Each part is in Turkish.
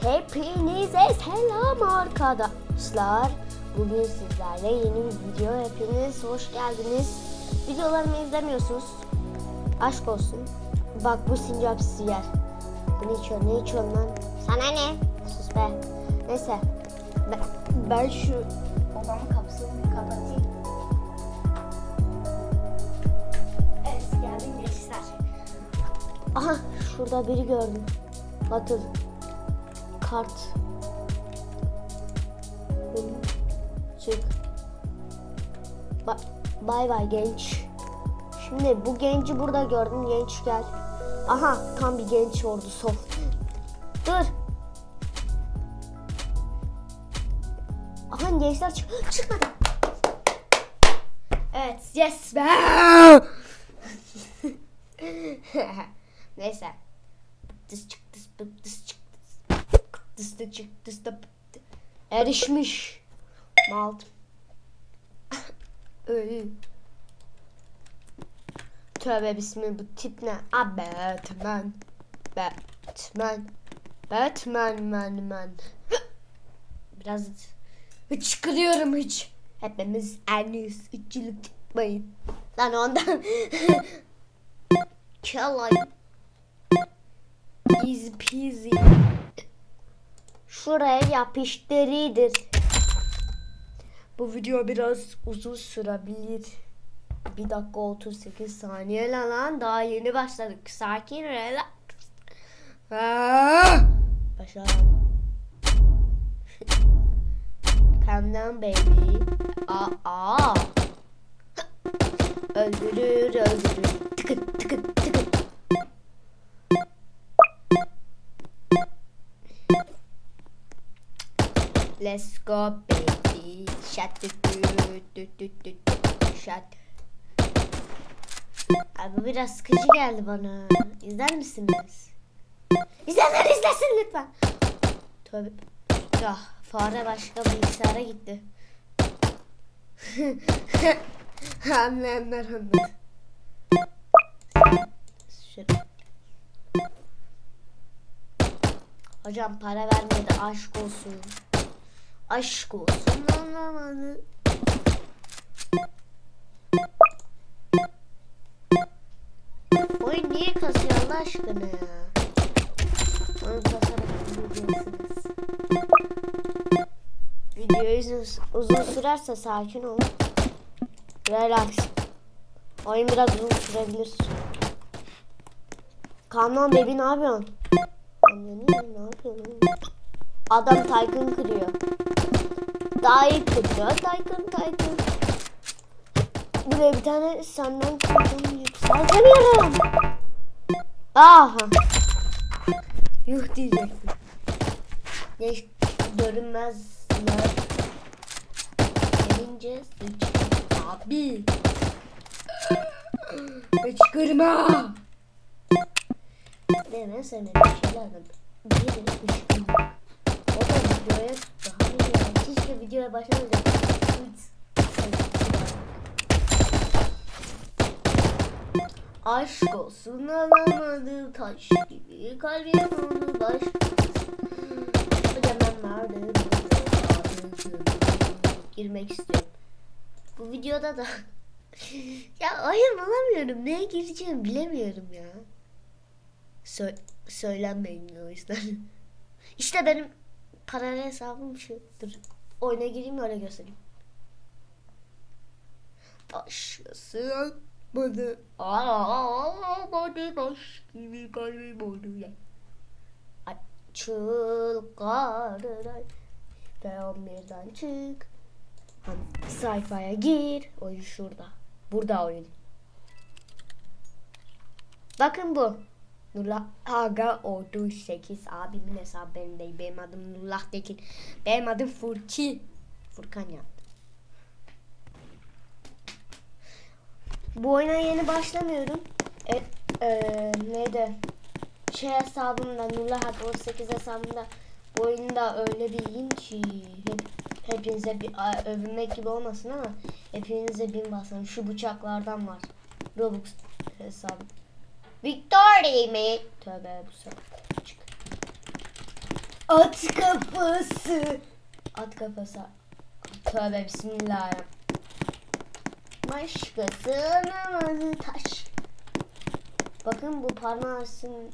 Hepinize selam arkadaşlar. Bugün sizlerle yeni bir video. Hepiniz hoş geldiniz. Videolarımı izlemiyorsunuz. Aşk olsun. Bak bu sincap sizi yer. Bu ne içiyor? Ne içiyor lan? Sana ne? Sus be. Neyse. Ben, ben şu odamın kapısını kapatayım. Aha şurada biri gördüm. Batıl. Kart. Çık. Ba bay bay genç. Şimdi bu genci burada gördüm. Genç gel. Aha tam bir genç ordusu. Dur. Aha gençler çık çıkmadı. Evet yes be. Neyse. Dız çık dız bık dız çık dız. Dız da çık dız da. Erişmiş. Mal. Öyle. Tövbe bismillah bu tip ne? Ah Batman. Batman. Batman man man. Biraz hıçkırıyorum hiç. Hepimiz aynıyız. Üççülük tutmayın. Lan ondan. Çalayım. Easy peasy. Şuraya yapıştırıdır. Bu video biraz uzun sürebilir. 1 dakika 38 saniye lan lan daha yeni başladık. Sakin relax. Ah! Başlayalım. Calm down baby. Aa, aa. Öldürür öldürür. Tıkıt tıkıt Let's go baby. Shut the. Shut. Abi biraz sıkıcı geldi bana. İzler misiniz? İzleyenler izlesin lütfen. Tövbe. Ya fare başka bilgisayara gitti. Anlayanlar anladı. Şöyle. Hocam para vermedi aşk olsun. Aşk olsun anlamadı. Oyun niye kasıyor Allah aşkına ya? Oyun kasarak izleyeceksiniz. Video uzun, sürerse sakin olun. Relax. Oyun biraz uzun sürebilir. Kamyon bebi ne yapıyorsun? Kamyon ne yapıyorsun? Adam Tycoon kırıyor. Dayı kırıyor. Tycoon Tycoon. Buraya bir tane senden kırdım yükseltemiyorum. Aha. Yuh diyecektim. Ne görünmezler. Gelince sıç. Abi. Hıçkırma. Deme sana bir şeylerden. Biri hıçkırma. O da videoya yani. Keşke videoya başlamadan. Aşk olsun alamadım taş gibi kalbim onu baş. Hocam ben nerede girmek istiyorum. Bu videoda da ya hayır bulamıyorum. Neye gireceğimi bilemiyorum ya. Sö söylenmeyin o yüzden. işte benim paralel hesabım şu. Dur. Oyuna gireyim öyle göstereyim. Başkası bana ağlamadı taş gibi ya. Açıl karıray P11'den çık Hani sayfaya gir Oyun şurada Burada oyun Bakın bu Nurullah Aga Ordu 8 abimin hesabı benim değil. Benim adım Nurullah Tekin. Benim adım Furki. Furkan yaptı. Bu oyuna yeni başlamıyorum. E, e, neydi? Şey hesabımda Nurullah Aga 18 hesabımda bu oyunda öyle bir iyiyim ki hep, hepinize bir övünmek gibi olmasın ama hepinize bin basın. Şu bıçaklardan var. Robux hesap. Victory mi? Tövbe bu sefer. Çık. At kafası. At kafası. Tövbe bismillahirrahmanirrahim. Başkası namazı taş. Bakın bu parmağısın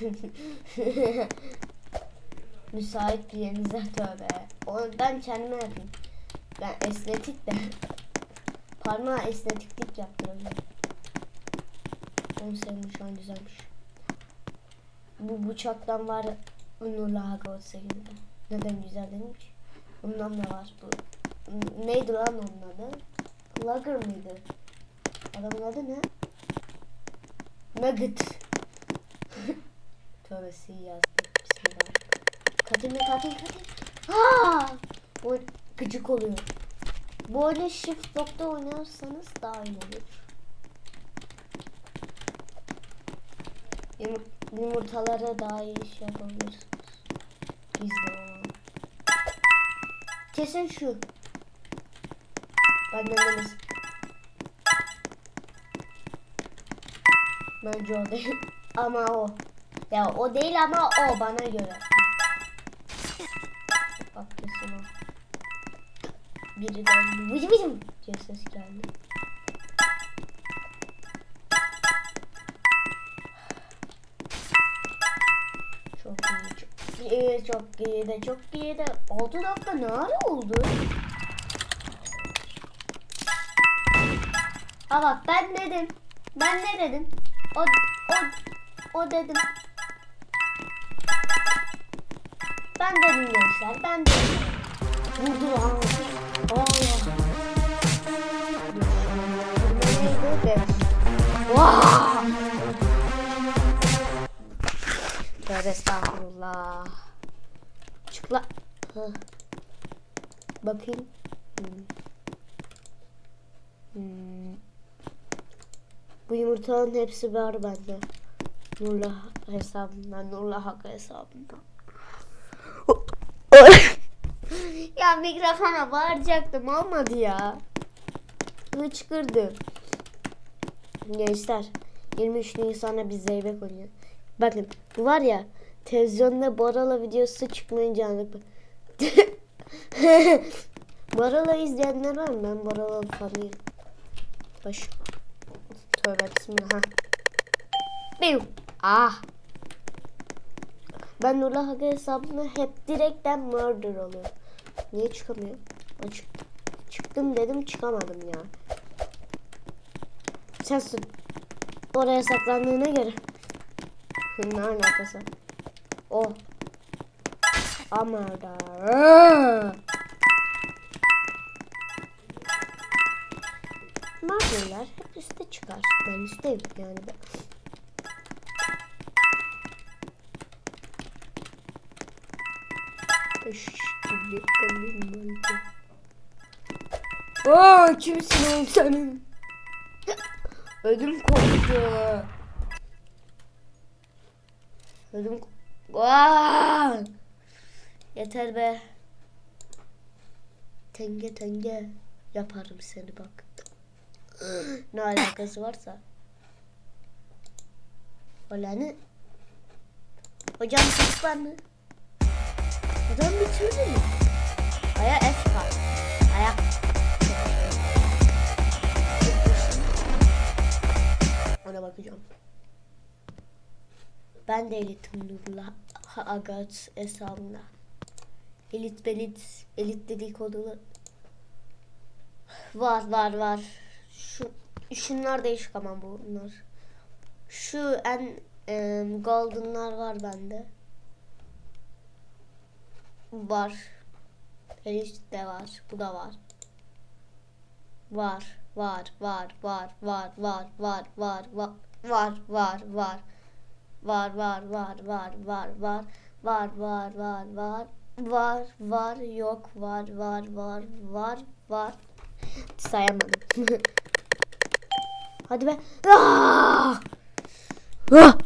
müsait bir yerinize tövbe. Onu ben kendime yapayım. Ben estetik de parmağı estetiklik yaptıracağım. Onu sevmiş şu an güzelmiş. Bu bıçaktan var Nurla Haga 38'de. Neden güzel demiş? Bundan da var bu. Neydi lan onun adı? Lager mıydı? Adamın adı ne? Nugget. Tövbesi yazdım. Bismillah. Katil mi katil katil? Ha! Bu gıcık oluyor. Böyle shift lock'ta oynarsanız daha iyi olur. Yumurtalara daha iyi iş yapabilirsiniz. Gizli. Kesin şu. Benden demesin. Bence o değil. ama o. Ya o değil ama o bana göre. Bak kesin o. Birden vıcı vıcı diye ses geldi. İyi, çok iyi, çok iyi de, çok iyi de. 6 dakika ne ara oldu? Ha bak ben dedim. Ben ne dedim? O, o, o dedim. Ben dedim gençler, ben dedim. Vurdu lan. Allah. Neydi? Beş. Vaa! Tövbe estağfurullah. Çık la. Hı. Bakayım. Hmm. Hmm. Bu yumurtanın hepsi var bende. Nurla hesabından, Nurla Hakkı hesabından. ya mikrofona bağıracaktım olmadı ya. Hıçkırdım. Gençler 23 Nisan'da biz zeybek oynuyor. Bakın bu var ya televizyonda Borala videosu çıkmayınca anlık. Borala izleyenler var mı? Ben Borala'nın fanıyım. Baş. Tövbe bismillah. Biu. Ah. Ben Nurla Haga hesabına hep direkten murder oluyor. Niye çıkamıyor? Açık. Çıktım dedim çıkamadım ya. Sen sus. Oraya saklandığına göre. Bunlar ne yapasa? Oh. Amada. Marvel'lar hep üste çıkar. Ben üstteyim yani. Ben. Aa kimsin oğlum senin? Ödüm koptu. Ödüm Aa! Yeter be. Tenge tenge yaparım seni bak. ne alakası varsa. Olanı. Hocam ses var mı? Adam bitirdi mi? Aya F var. Ayak. Ona bakacağım. Ben de elitim Nurla Agat hesabımda. Elit belit, elit dedikodulu. Var var var. Şu şunlar değişik ama bunlar. Şu en e, golden'lar var bende. Var. Elit de var. Bu da var. Var. Var. Var. Var. Var. Var. Var. Var. Var. Var. Var. Var. Var var var var var var var var var var var var yok var var var var var sayamadım. Hadi be. Ah! Ah!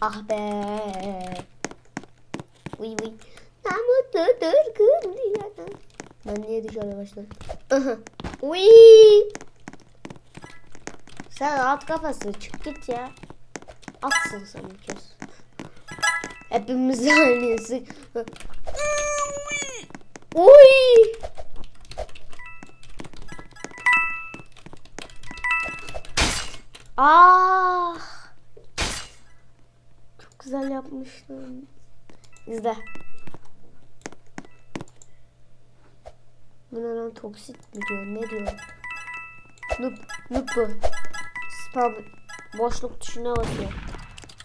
ah be. Uy uy. Namutludur kız dünyada. Ben niye dışarı başladım? Uy. Sen at kafası çık git ya. Atsın sen bir kez. Hepimiz aynısı. Oy! Ah! Çok güzel yapmıştım. İzle. Bu ne lan toksit mi diyor ne diyor? Noob, noob bu. Spam boşluk tuşuna basıyor.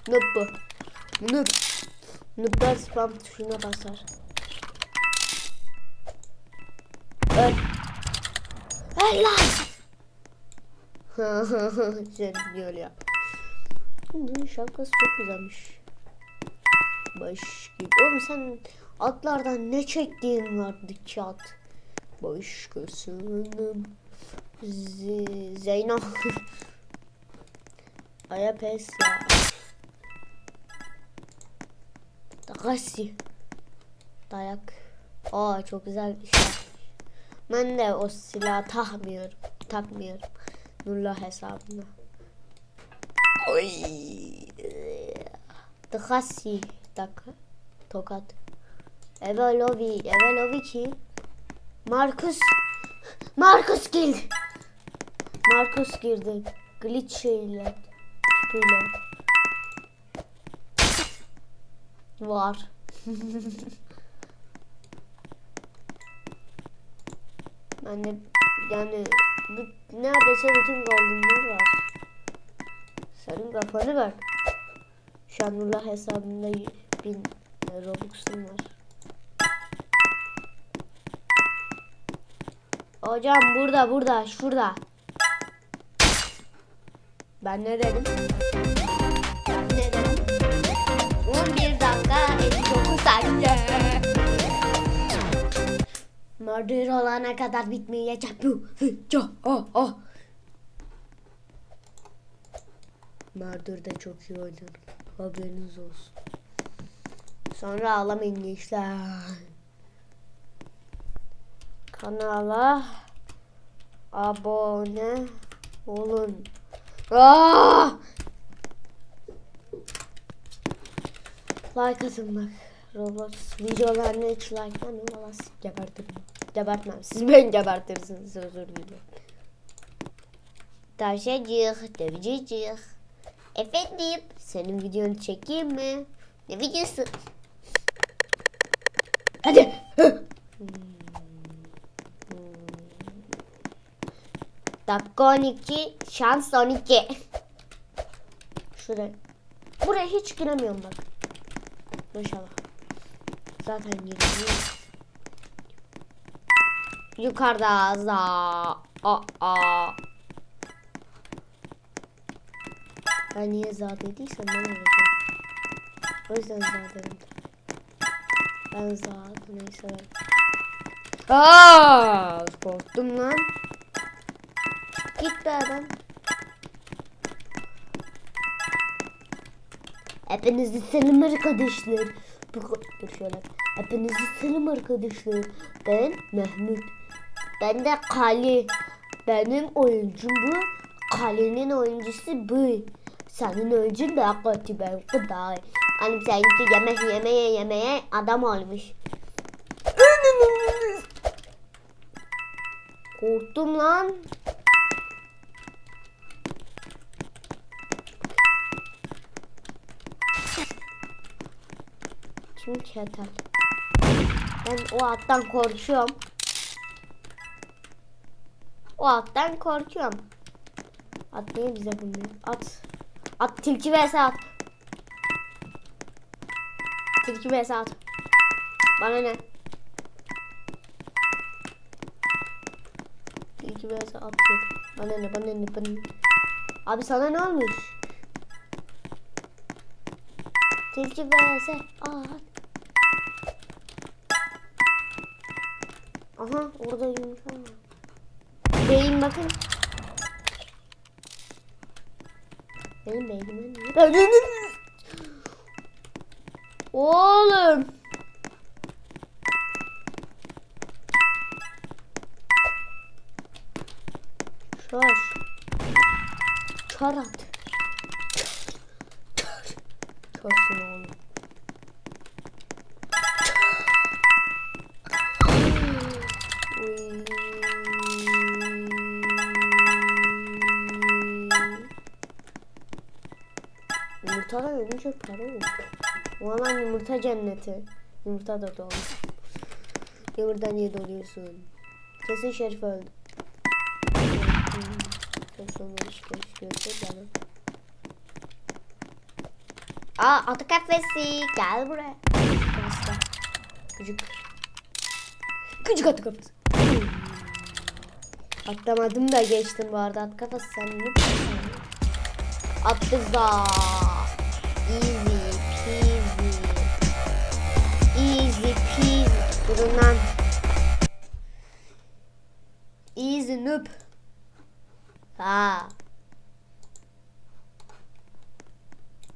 Noob bu. Noob. Noob'lar spam tuşuna basar. Öl. Öl lan. Sen diyor ya. Bunun şapkası çok güzelmiş. Baş gibi. Oğlum sen atlardan ne çektiğin vardı ki at. Başkasının Z- Zeyno. Aya pes ya. Takasi. Dayak. Aa çok güzel bir şey. Ben de o silahı takmıyorum. Takmıyorum. Nurla hesabına. Oy. Takasi. Tak. Tokat. Evelovi. Evelovi kim? Marcus. Marcus girdi. Marcus girdi. Glitch ile. Tüpüyle. Var. ben de yani bu, neredeyse bütün goldenlar var. Senin kafanı ver. Nurla hesabında bin Robux'um var. Hocam burada burada şurada. Ben ne dedim? 59 saniye. Murder olana kadar bitmeyecek bu. Oh, oh. Murder de çok iyi oynadım. Haberiniz olsun. Sonra ağlamayın gençler. Kanala abone olun. Aa! Like atın bak. Roblox videolarını hiç like'lamıyorum sizi gebertirim. Gebertmem. Siz beni gebertirsiniz özür dilerim. Tavşacık, dövücücük. Efendim, senin videonu çekeyim mi? Ne videosu? Hadi. Dakika 12, şans 12. Şuraya. Buraya hiç giremiyorum bak. Maşallah. Zaten giremiyorum. Yukarıda za. A a. Ben niye za dediysem ben öyle O yüzden za dedim. Ben za neyse ben. Aa, korktum lan. Git be adam. Hepinizi selam arkadaşlar. Şöyle. Hepinizi selam arkadaşlar. Ben Mehmet. Ben de Kali. Benim oyuncum bu. Kali'nin oyuncusu bu. Senin oyuncun da kötü ben kadar. Hani seninki yemek yemeye yemeye adam olmuş. Korktum lan. Kim ketel? Ben o attan korkuyorum. O attan korkuyorum. At niye bize bunu? At. At tilki vs at. Tilki vs at. Bana ne? Tilki vs at. Bana ne? Bana ne? Bana ne? Abi sana ne olmuş? Tilki vs at. Aha orada yumurta var. Beyin bakın. Benim beynime niye? Oğlum. Şoş. Kör at. Yumurtadan ölünce para yok. O alan yumurta cenneti. Yumurta da dolu. Yumurta niye doluyorsun? Kesin Şerif öldü. Çok olmuş gözüküyorsa canım. Aa atı kafesi gel buraya. Küçük. Küçük atı kafesi. Atlamadım da geçtim bu arada at kafası sen ne Attık da. Easy peasy. Easy. Durun lan. Easy noob. Ha.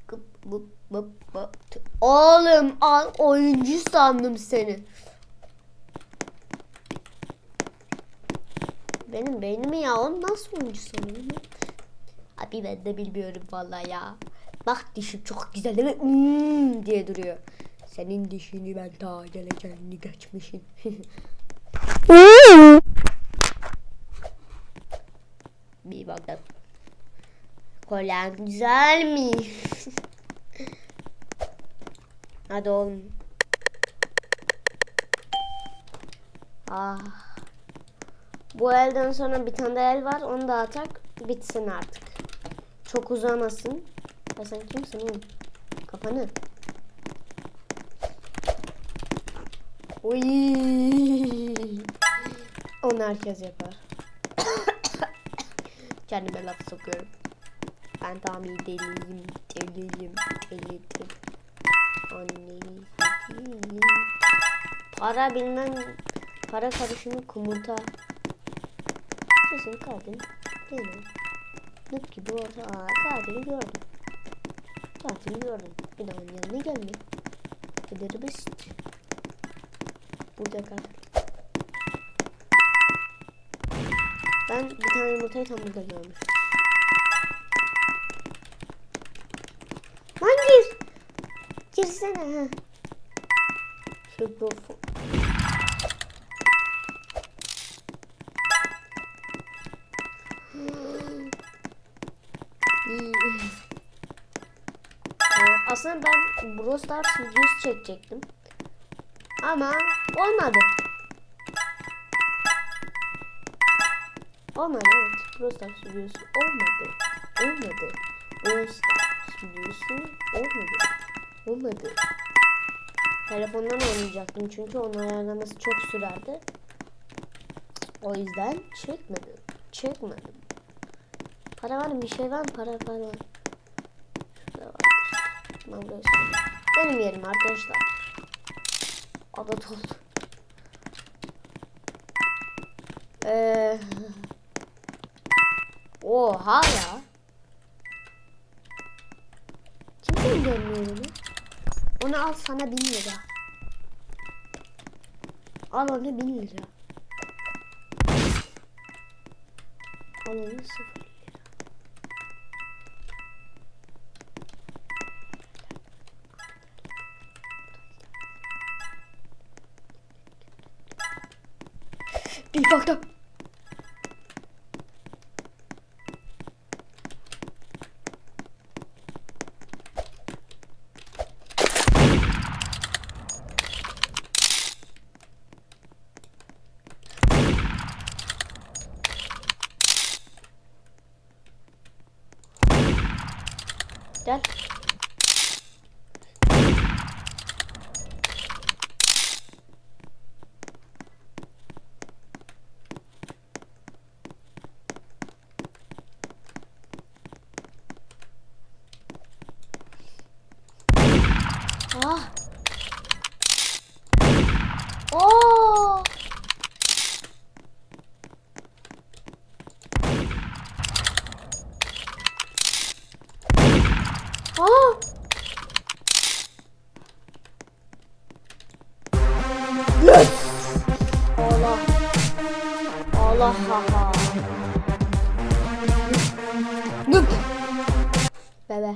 Gıp gıp gıp gıp. Oğlum al oyuncu sandım seni. Benim beynimi ya onu nasıl oyuncu sanıyorum? Abi ben de bilmiyorum vallahi ya. Bak dişim çok güzel değil mi? Hmm diye duruyor. Senin dişini ben daha geleceğini geçmişim. Bir bakalım. Kolen güzel mi? Hadi oğlum. Ah. Bu elden sonra bir tane el var. Onu da atak. Bitsin artık. Çok uzamasın. Ya sen kimsin oğlum? Kafanı. Uy. Onu herkes yapar. Kendime laf sokuyorum. Ben tam iyi deliyim, deliyim, deliyim. Seveyim. Para bilmem, para karışımı kumurta. Kesin katil. Değil mi? Nuk gibi orta. Aa, katili gördüm. Katili gördüm. Bir daha onun yanına gelme. Kaderi basit. Burada katil. Ben bir tane yumurtayı tam burada görmüştüm. Lan gir. Girsene ha. Şu Aslında ben Brawl Stars videosu çekecektim. Ama olmadı. Olmadı evet. Brawl Stars videosu olmadı. Olmadı. Brawl Stars videosu olmadı. Olmadı. Telefondan oynayacaktım çünkü onun ayarlaması çok sürerdi. O yüzden çekmedim. Çekmedim. Para var mı? Bir şey var mı? Para para var. Tamam burası. Benim yerim arkadaşlar. Adat oldu. Ee, oha ya. Kimsenin görmüyor bunu. Onu al sana bin lira. Al onu bin lira. Al onu sıfır Gel. Ah. Oo. Aa. Yes. Allah. Allah ha ha. Nıp. Bebe.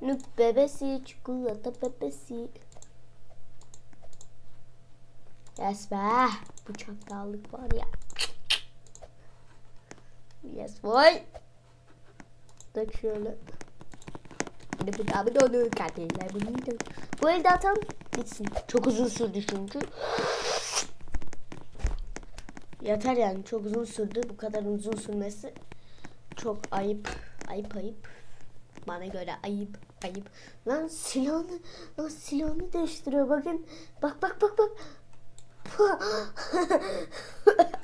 Noob bebesi, çikolata bebesi. Yes be. Bıçak da aldık var ya. Yes boy. Dök şöyle. Daha bir de onu kardeşler. Bu elde atalım gitsin. Çok uzun sürdü çünkü. Yeter yani çok uzun sürdü. Bu kadar uzun sürmesi çok ayıp. Ayıp ayıp. Bana göre ayıp ayıp. Lan silahını, lan silahını değiştiriyor bakın. Bak bak bak bak.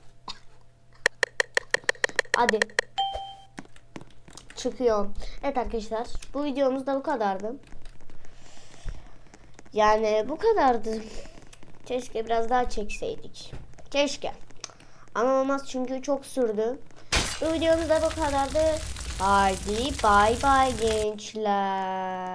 Hadi. Çıkıyorum. Evet arkadaşlar bu videomuz da bu kadardı. Yani bu kadardı. Keşke biraz daha çekseydik. Keşke. Ama olmaz çünkü çok sürdü. Bu videomuz da bu kadardı. Haydi bay bay gençler.